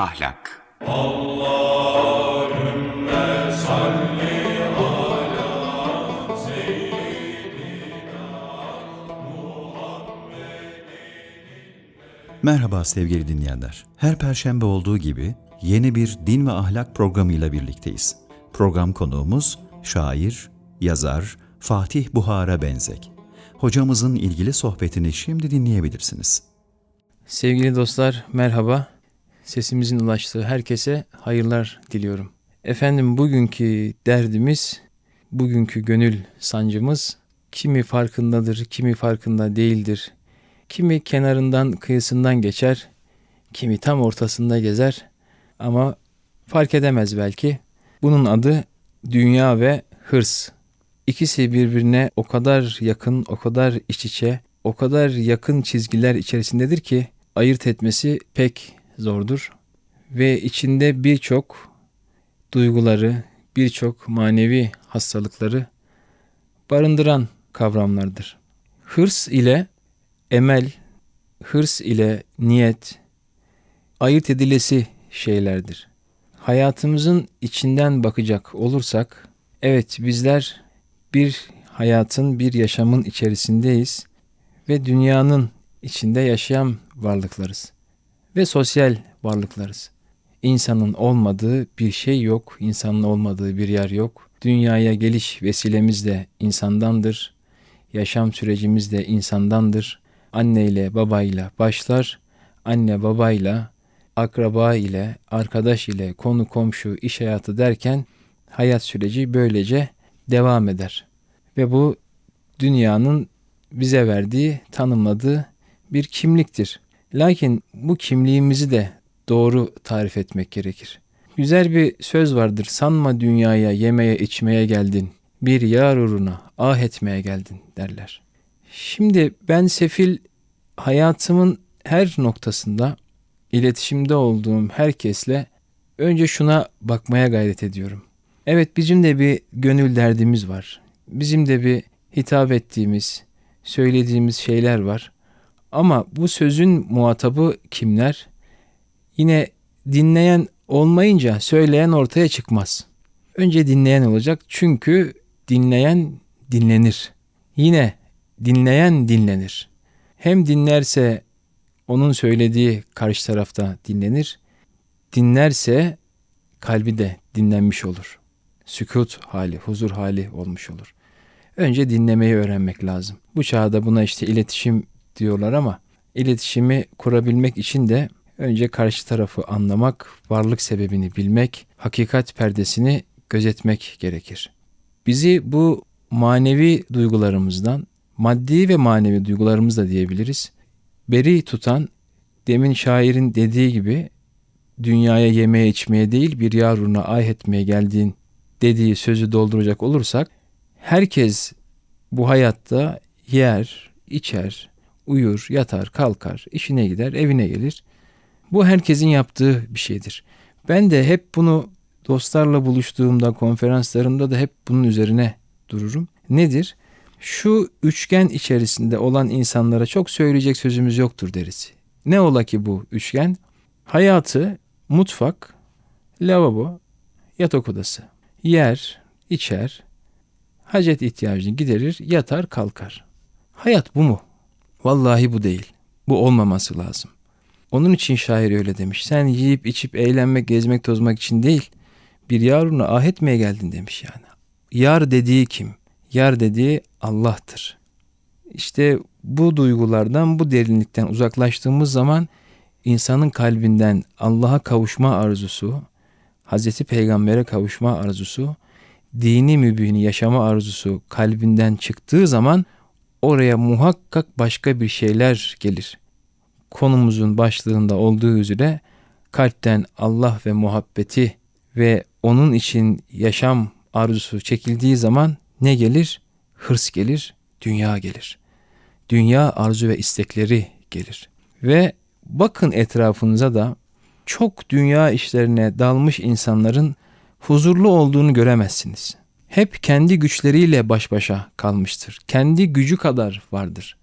ahlak. Merhaba sevgili dinleyenler. Her perşembe olduğu gibi yeni bir din ve ahlak programıyla birlikteyiz. Program konuğumuz şair, yazar Fatih Buhara Benzek. Hocamızın ilgili sohbetini şimdi dinleyebilirsiniz. Sevgili dostlar merhaba. Sesimizin ulaştığı herkese hayırlar diliyorum. Efendim bugünkü derdimiz, bugünkü gönül sancımız kimi farkındadır, kimi farkında değildir. Kimi kenarından kıyısından geçer, kimi tam ortasında gezer ama fark edemez belki. Bunun adı dünya ve hırs. İkisi birbirine o kadar yakın, o kadar iç içe, o kadar yakın çizgiler içerisindedir ki ayırt etmesi pek zordur ve içinde birçok duyguları, birçok manevi hastalıkları barındıran kavramlardır. Hırs ile emel, hırs ile niyet ayırt edilesi şeylerdir. Hayatımızın içinden bakacak olursak, evet bizler bir hayatın, bir yaşamın içerisindeyiz ve dünyanın içinde yaşayan varlıklarız ve sosyal varlıklarız. İnsanın olmadığı bir şey yok, insanın olmadığı bir yer yok. Dünyaya geliş vesilemiz de insandandır. Yaşam sürecimiz de insandandır. Anne ile babayla başlar. Anne babayla, akraba ile, arkadaş ile, konu komşu, iş hayatı derken hayat süreci böylece devam eder. Ve bu dünyanın bize verdiği, tanımladığı bir kimliktir. Lakin bu kimliğimizi de doğru tarif etmek gerekir. Güzel bir söz vardır. Sanma dünyaya yemeye içmeye geldin. Bir yar uğruna ah etmeye geldin derler. Şimdi ben sefil hayatımın her noktasında iletişimde olduğum herkesle önce şuna bakmaya gayret ediyorum. Evet bizim de bir gönül derdimiz var. Bizim de bir hitap ettiğimiz, söylediğimiz şeyler var. Ama bu sözün muhatabı kimler? Yine dinleyen olmayınca söyleyen ortaya çıkmaz. Önce dinleyen olacak çünkü dinleyen dinlenir. Yine dinleyen dinlenir. Hem dinlerse onun söylediği karşı tarafta dinlenir. Dinlerse kalbi de dinlenmiş olur. Sükut hali, huzur hali olmuş olur. Önce dinlemeyi öğrenmek lazım. Bu çağda buna işte iletişim diyorlar ama iletişimi kurabilmek için de önce karşı tarafı anlamak, varlık sebebini bilmek, hakikat perdesini gözetmek gerekir. Bizi bu manevi duygularımızdan, maddi ve manevi duygularımız da diyebiliriz, beri tutan, demin şairin dediği gibi dünyaya yemeye içmeye değil bir yaruna ay etmeye geldiğin dediği sözü dolduracak olursak, herkes bu hayatta yer, içer, uyur, yatar, kalkar, işine gider, evine gelir. Bu herkesin yaptığı bir şeydir. Ben de hep bunu dostlarla buluştuğumda, konferanslarımda da hep bunun üzerine dururum. Nedir? Şu üçgen içerisinde olan insanlara çok söyleyecek sözümüz yoktur deriz. Ne ola ki bu üçgen? Hayatı, mutfak, lavabo, yatak odası. Yer, içer, hacet ihtiyacını giderir, yatar, kalkar. Hayat bu mu? Vallahi bu değil. Bu olmaması lazım. Onun için şair öyle demiş. Sen yiyip içip eğlenmek, gezmek, tozmak için değil, bir yaruna ah etmeye geldin demiş yani. Yar dediği kim? Yar dediği Allah'tır. İşte bu duygulardan, bu derinlikten uzaklaştığımız zaman insanın kalbinden Allah'a kavuşma arzusu, Hazreti Peygamber'e kavuşma arzusu, dini mübini yaşama arzusu kalbinden çıktığı zaman oraya muhakkak başka bir şeyler gelir. Konumuzun başlığında olduğu üzere kalpten Allah ve muhabbeti ve onun için yaşam arzusu çekildiği zaman ne gelir? Hırs gelir, dünya gelir. Dünya arzu ve istekleri gelir. Ve bakın etrafınıza da çok dünya işlerine dalmış insanların huzurlu olduğunu göremezsiniz. Hep kendi güçleriyle baş başa kalmıştır. Kendi gücü kadar vardır.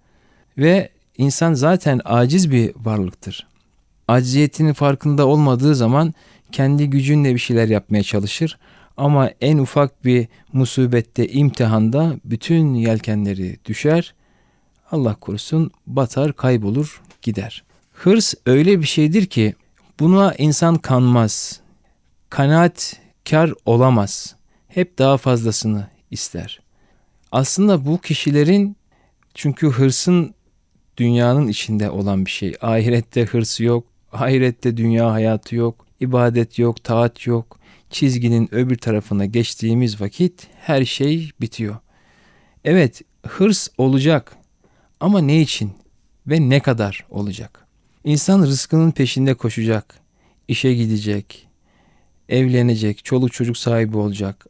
Ve insan zaten aciz bir varlıktır. Acziyetinin farkında olmadığı zaman kendi gücünle bir şeyler yapmaya çalışır. Ama en ufak bir musibette, imtihanda bütün yelkenleri düşer. Allah korusun batar, kaybolur, gider. Hırs öyle bir şeydir ki buna insan kanmaz. Kanaatkar olamaz. Hep daha fazlasını ister. Aslında bu kişilerin çünkü hırsın dünyanın içinde olan bir şey. Ahirette hırs yok, ahirette dünya hayatı yok, ibadet yok, taat yok. Çizginin öbür tarafına geçtiğimiz vakit her şey bitiyor. Evet, hırs olacak ama ne için ve ne kadar olacak? İnsan rızkının peşinde koşacak, işe gidecek, evlenecek, çoluk çocuk sahibi olacak,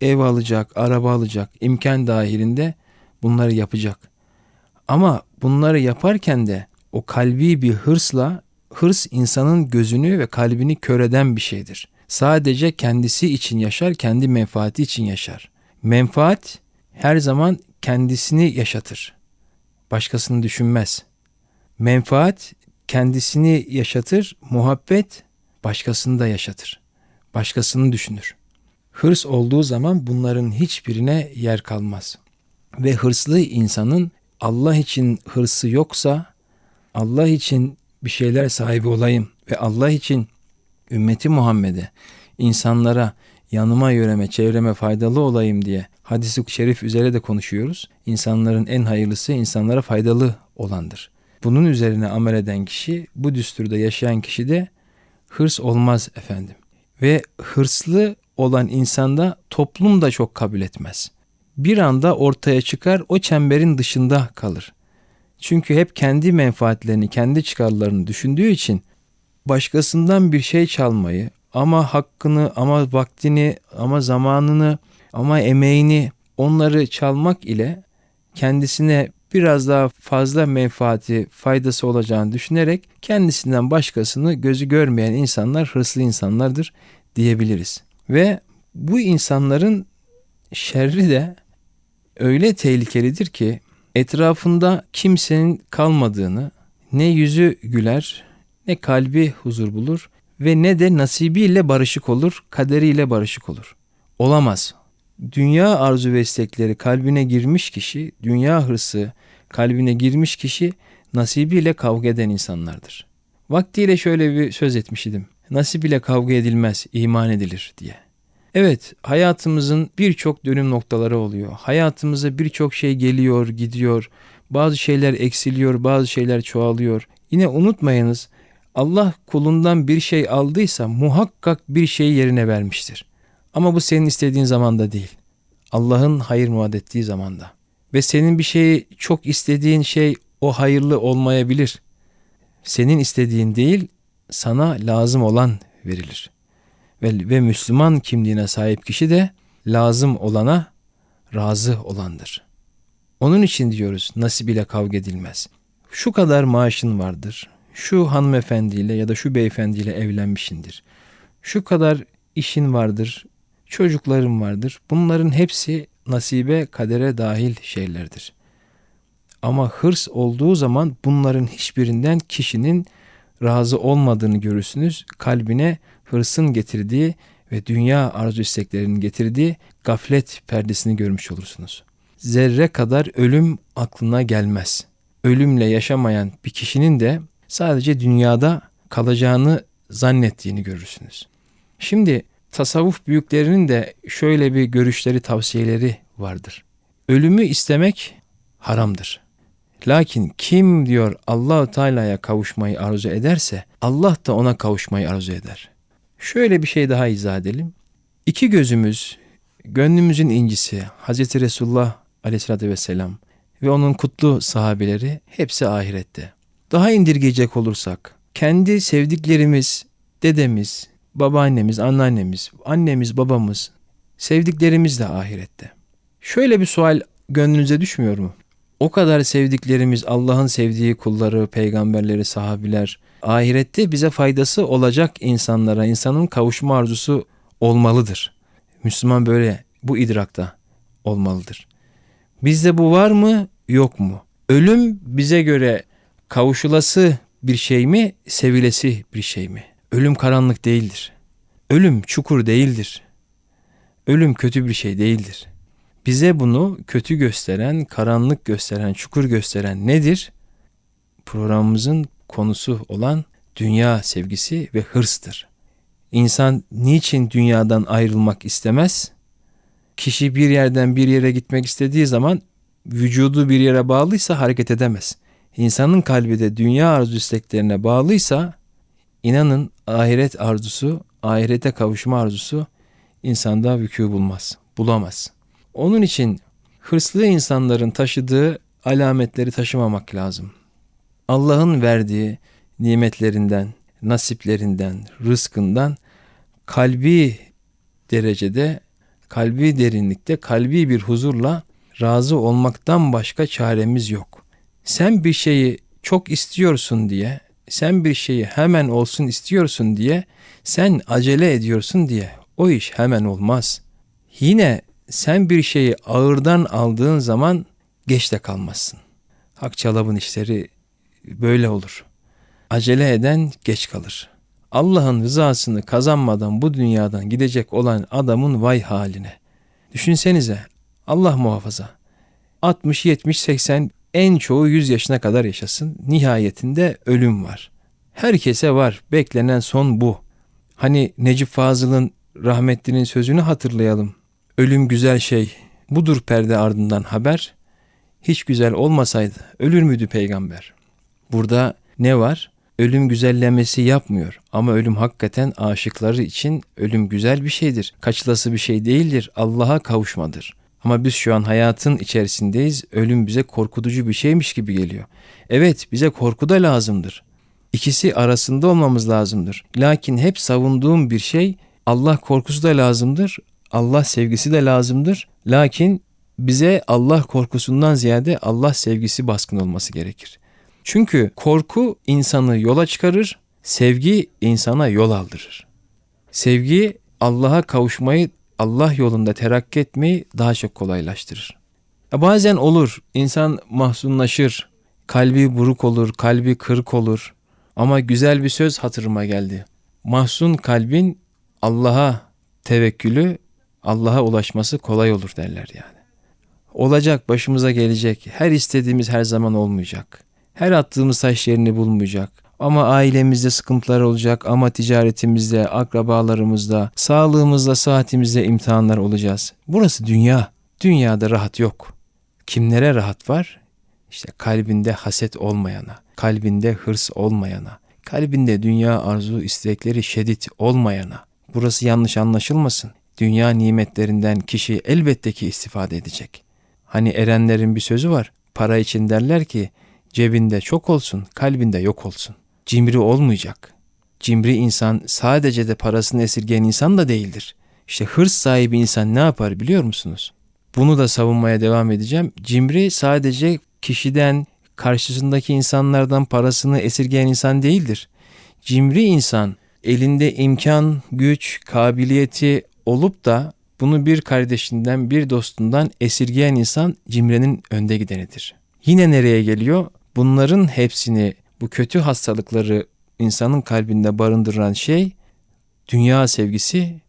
ev alacak, araba alacak, imkan dahilinde bunları yapacak. Ama bunları yaparken de o kalbi bir hırsla, hırs insanın gözünü ve kalbini kör eden bir şeydir. Sadece kendisi için yaşar, kendi menfaati için yaşar. Menfaat her zaman kendisini yaşatır. Başkasını düşünmez. Menfaat kendisini yaşatır, muhabbet başkasını da yaşatır. Başkasını düşünür. Hırs olduğu zaman bunların hiçbirine yer kalmaz. Ve hırslı insanın Allah için hırsı yoksa, Allah için bir şeyler sahibi olayım ve Allah için ümmeti Muhammed'e, insanlara, yanıma yöreme, çevreme faydalı olayım diye hadisi şerif üzere de konuşuyoruz. İnsanların en hayırlısı insanlara faydalı olandır. Bunun üzerine amel eden kişi, bu düsturda yaşayan kişi de hırs olmaz efendim. Ve hırslı olan insanda toplum da çok kabul etmez. Bir anda ortaya çıkar, o çemberin dışında kalır. Çünkü hep kendi menfaatlerini, kendi çıkarlarını düşündüğü için başkasından bir şey çalmayı ama hakkını, ama vaktini, ama zamanını, ama emeğini onları çalmak ile kendisine biraz daha fazla menfaati, faydası olacağını düşünerek kendisinden başkasını gözü görmeyen insanlar hırslı insanlardır diyebiliriz. Ve bu insanların şerri de öyle tehlikelidir ki etrafında kimsenin kalmadığını ne yüzü güler ne kalbi huzur bulur ve ne de nasibiyle barışık olur, kaderiyle barışık olur. Olamaz. Dünya arzu ve istekleri kalbine girmiş kişi, dünya hırsı kalbine girmiş kişi nasibiyle kavga eden insanlardır. Vaktiyle şöyle bir söz etmiştim. Nasip ile kavga edilmez, iman edilir diye. Evet, hayatımızın birçok dönüm noktaları oluyor. Hayatımıza birçok şey geliyor, gidiyor. Bazı şeyler eksiliyor, bazı şeyler çoğalıyor. Yine unutmayınız, Allah kulundan bir şey aldıysa muhakkak bir şeyi yerine vermiştir. Ama bu senin istediğin zamanda değil. Allah'ın hayır muad ettiği zamanda. Ve senin bir şeyi çok istediğin şey o hayırlı olmayabilir. Senin istediğin değil, sana lazım olan verilir. Ve, ve Müslüman kimliğine sahip kişi de lazım olana razı olandır. Onun için diyoruz nasip ile kavga edilmez. Şu kadar maaşın vardır. Şu hanımefendiyle ya da şu beyefendiyle evlenmişindir. Şu kadar işin vardır. Çocukların vardır. Bunların hepsi nasibe, kadere dahil şeylerdir. Ama hırs olduğu zaman bunların hiçbirinden kişinin razı olmadığını görürsünüz. Kalbine hırsın getirdiği ve dünya arzu isteklerinin getirdiği gaflet perdesini görmüş olursunuz. Zerre kadar ölüm aklına gelmez. Ölümle yaşamayan bir kişinin de sadece dünyada kalacağını zannettiğini görürsünüz. Şimdi tasavvuf büyüklerinin de şöyle bir görüşleri, tavsiyeleri vardır. Ölümü istemek haramdır. Lakin kim diyor Allahu Teala'ya kavuşmayı arzu ederse Allah da ona kavuşmayı arzu eder. Şöyle bir şey daha izah edelim. İki gözümüz, gönlümüzün incisi Hazreti Resulullah Aleyhisselatü Vesselam ve onun kutlu sahabeleri hepsi ahirette. Daha indirgeyecek olursak kendi sevdiklerimiz, dedemiz, babaannemiz, anneannemiz, annemiz, babamız, sevdiklerimiz de ahirette. Şöyle bir sual gönlünüze düşmüyor mu? O kadar sevdiklerimiz Allah'ın sevdiği kulları, peygamberleri, sahabiler ahirette bize faydası olacak insanlara, insanın kavuşma arzusu olmalıdır. Müslüman böyle bu idrakta olmalıdır. Bizde bu var mı, yok mu? Ölüm bize göre kavuşulası bir şey mi, sevilesi bir şey mi? Ölüm karanlık değildir. Ölüm çukur değildir. Ölüm kötü bir şey değildir. Bize bunu kötü gösteren, karanlık gösteren, çukur gösteren nedir? Programımızın konusu olan dünya sevgisi ve hırstır. İnsan niçin dünyadan ayrılmak istemez? Kişi bir yerden bir yere gitmek istediği zaman vücudu bir yere bağlıysa hareket edemez. İnsanın kalbi de dünya arzu isteklerine bağlıysa inanın ahiret arzusu, ahirete kavuşma arzusu insanda vükû bulmaz, bulamaz. Onun için hırslı insanların taşıdığı alametleri taşımamak lazım. Allah'ın verdiği nimetlerinden, nasiplerinden, rızkından kalbi derecede, kalbi derinlikte, kalbi bir huzurla razı olmaktan başka çaremiz yok. Sen bir şeyi çok istiyorsun diye, sen bir şeyi hemen olsun istiyorsun diye, sen acele ediyorsun diye o iş hemen olmaz. Yine sen bir şeyi ağırdan aldığın zaman geç de kalmazsın. Akçalabın işleri böyle olur. Acele eden geç kalır. Allah'ın rızasını kazanmadan bu dünyadan gidecek olan adamın vay haline. Düşünsenize Allah muhafaza. 60, 70, 80 en çoğu 100 yaşına kadar yaşasın. Nihayetinde ölüm var. Herkese var. Beklenen son bu. Hani Necip Fazıl'ın rahmetlinin sözünü hatırlayalım. Ölüm güzel şey. Budur perde ardından haber. Hiç güzel olmasaydı ölür müydü peygamber? Burada ne var? Ölüm güzellemesi yapmıyor ama ölüm hakikaten aşıkları için ölüm güzel bir şeydir. Kaçılası bir şey değildir. Allah'a kavuşmadır. Ama biz şu an hayatın içerisindeyiz. Ölüm bize korkutucu bir şeymiş gibi geliyor. Evet bize korku da lazımdır. İkisi arasında olmamız lazımdır. Lakin hep savunduğum bir şey Allah korkusu da lazımdır. Allah sevgisi de lazımdır. Lakin bize Allah korkusundan ziyade Allah sevgisi baskın olması gerekir. Çünkü korku insanı yola çıkarır, sevgi insana yol aldırır. Sevgi Allah'a kavuşmayı, Allah yolunda terakki etmeyi daha çok kolaylaştırır. Bazen olur, insan mahzunlaşır, kalbi buruk olur, kalbi kırık olur. Ama güzel bir söz hatırıma geldi. Mahzun kalbin Allah'a tevekkülü, Allah'a ulaşması kolay olur derler yani. Olacak, başımıza gelecek. Her istediğimiz her zaman olmayacak. Her attığımız taş yerini bulmayacak. Ama ailemizde sıkıntılar olacak, ama ticaretimizde, akrabalarımızda, sağlığımızda, saatimizde imtihanlar olacağız. Burası dünya. Dünyada rahat yok. Kimlere rahat var? İşte kalbinde haset olmayana, kalbinde hırs olmayana, kalbinde dünya arzu istekleri şiddet olmayana. Burası yanlış anlaşılmasın. Dünya nimetlerinden kişi elbette ki istifade edecek. Hani erenlerin bir sözü var. Para için derler ki cebinde çok olsun, kalbinde yok olsun. Cimri olmayacak. Cimri insan sadece de parasını esirgeyen insan da değildir. İşte hırs sahibi insan ne yapar biliyor musunuz? Bunu da savunmaya devam edeceğim. Cimri sadece kişiden, karşısındaki insanlardan parasını esirgeyen insan değildir. Cimri insan elinde imkan, güç, kabiliyeti olup da bunu bir kardeşinden, bir dostundan esirgeyen insan cimrenin önde gidenidir. Yine nereye geliyor? Bunların hepsini, bu kötü hastalıkları insanın kalbinde barındıran şey dünya sevgisi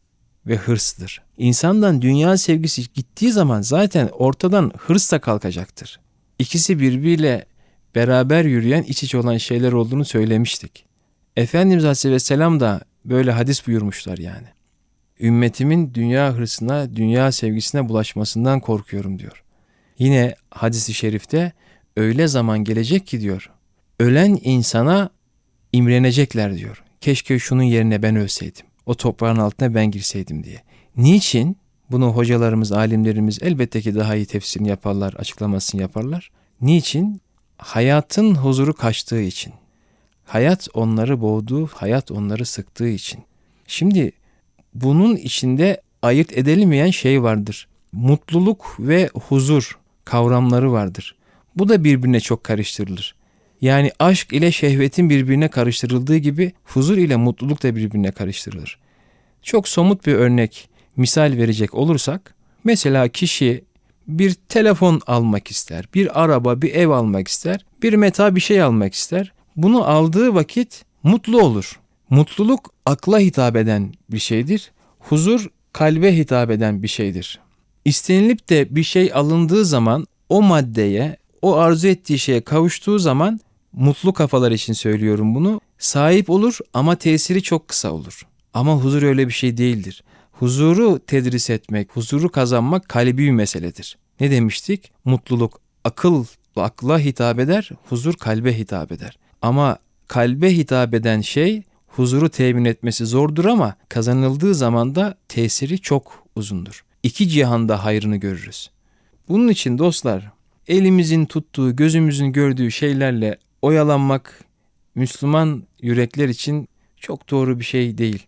ve hırsdır. İnsandan dünya sevgisi gittiği zaman zaten ortadan hırs da kalkacaktır. İkisi birbiriyle beraber yürüyen iç içe olan şeyler olduğunu söylemiştik. Efendimiz Aleyhisselam da böyle hadis buyurmuşlar yani. Ümmetimin dünya hırsına, dünya sevgisine bulaşmasından korkuyorum diyor. Yine hadisi şerifte öyle zaman gelecek ki diyor. Ölen insana imrenecekler diyor. Keşke şunun yerine ben ölseydim. O toprağın altına ben girseydim diye. Niçin? Bunu hocalarımız, alimlerimiz elbette ki daha iyi tefsirini yaparlar, açıklamasını yaparlar. Niçin? Hayatın huzuru kaçtığı için. Hayat onları boğdu, hayat onları sıktığı için. Şimdi bunun içinde ayırt edilmeyen şey vardır. Mutluluk ve huzur kavramları vardır. Bu da birbirine çok karıştırılır. Yani aşk ile şehvetin birbirine karıştırıldığı gibi huzur ile mutluluk da birbirine karıştırılır. Çok somut bir örnek, misal verecek olursak, mesela kişi bir telefon almak ister, bir araba, bir ev almak ister, bir meta bir şey almak ister. Bunu aldığı vakit mutlu olur. Mutluluk akla hitap eden bir şeydir. Huzur kalbe hitap eden bir şeydir. İstenilip de bir şey alındığı zaman o maddeye, o arzu ettiği şeye kavuştuğu zaman mutlu kafalar için söylüyorum bunu. Sahip olur ama tesiri çok kısa olur. Ama huzur öyle bir şey değildir. Huzuru tedris etmek, huzuru kazanmak kalbi bir meseledir. Ne demiştik? Mutluluk akıl akla hitap eder, huzur kalbe hitap eder. Ama kalbe hitap eden şey huzuru temin etmesi zordur ama kazanıldığı zaman da tesiri çok uzundur. İki cihanda hayrını görürüz. Bunun için dostlar elimizin tuttuğu, gözümüzün gördüğü şeylerle oyalanmak Müslüman yürekler için çok doğru bir şey değil.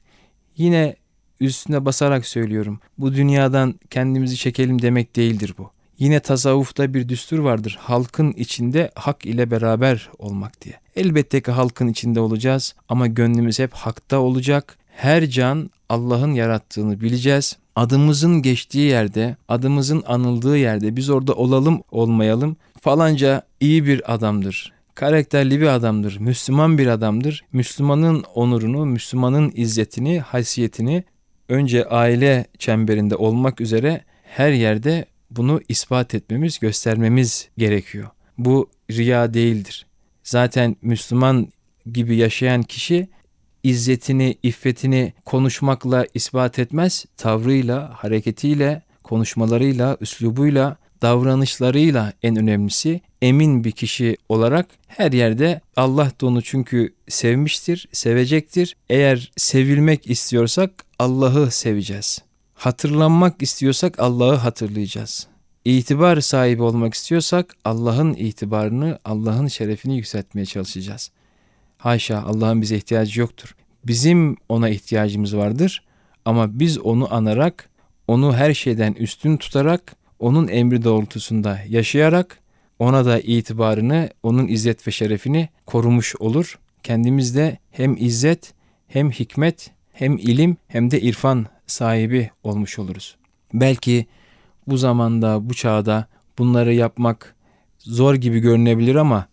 Yine üstüne basarak söylüyorum. Bu dünyadan kendimizi çekelim demek değildir bu. Yine tasavvufta bir düstur vardır. Halkın içinde hak ile beraber olmak diye. Elbette ki halkın içinde olacağız ama gönlümüz hep hakta olacak. Her can Allah'ın yarattığını bileceğiz. Adımızın geçtiği yerde, adımızın anıldığı yerde biz orada olalım olmayalım. Falanca iyi bir adamdır karakterli bir adamdır, Müslüman bir adamdır. Müslümanın onurunu, Müslümanın izzetini, haysiyetini önce aile çemberinde olmak üzere her yerde bunu ispat etmemiz, göstermemiz gerekiyor. Bu riya değildir. Zaten Müslüman gibi yaşayan kişi izzetini, iffetini konuşmakla ispat etmez, tavrıyla, hareketiyle, konuşmalarıyla, üslubuyla, davranışlarıyla en önemlisi emin bir kişi olarak her yerde Allah da onu çünkü sevmiştir, sevecektir. Eğer sevilmek istiyorsak Allah'ı seveceğiz. Hatırlanmak istiyorsak Allah'ı hatırlayacağız. İtibar sahibi olmak istiyorsak Allah'ın itibarını, Allah'ın şerefini yükseltmeye çalışacağız. Haşa Allah'ın bize ihtiyacı yoktur. Bizim ona ihtiyacımız vardır ama biz onu anarak, onu her şeyden üstün tutarak, onun emri doğrultusunda yaşayarak ona da itibarını, onun izzet ve şerefini korumuş olur. Kendimizde hem izzet, hem hikmet, hem ilim, hem de irfan sahibi olmuş oluruz. Belki bu zamanda, bu çağda bunları yapmak zor gibi görünebilir ama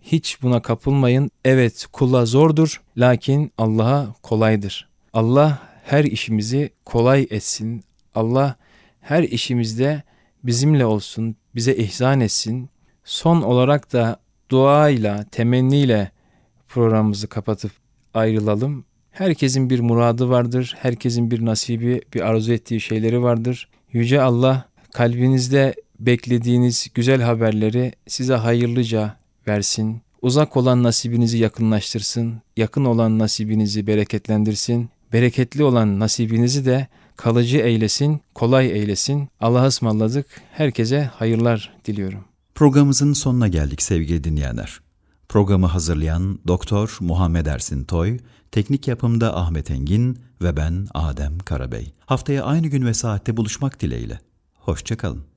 hiç buna kapılmayın. Evet kula zordur lakin Allah'a kolaydır. Allah her işimizi kolay etsin. Allah her işimizde bizimle olsun, bize ihsan etsin. Son olarak da duayla, temenniyle programımızı kapatıp ayrılalım. Herkesin bir muradı vardır, herkesin bir nasibi, bir arzu ettiği şeyleri vardır. Yüce Allah kalbinizde beklediğiniz güzel haberleri size hayırlıca versin. Uzak olan nasibinizi yakınlaştırsın, yakın olan nasibinizi bereketlendirsin, bereketli olan nasibinizi de kalıcı eylesin, kolay eylesin. Allah'a ısmarladık. Herkese hayırlar diliyorum. Programımızın sonuna geldik sevgili dinleyenler. Programı hazırlayan Doktor Muhammed Ersin Toy, teknik yapımda Ahmet Engin ve ben Adem Karabey. Haftaya aynı gün ve saatte buluşmak dileğiyle. Hoşçakalın.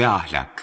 Ve ahlak.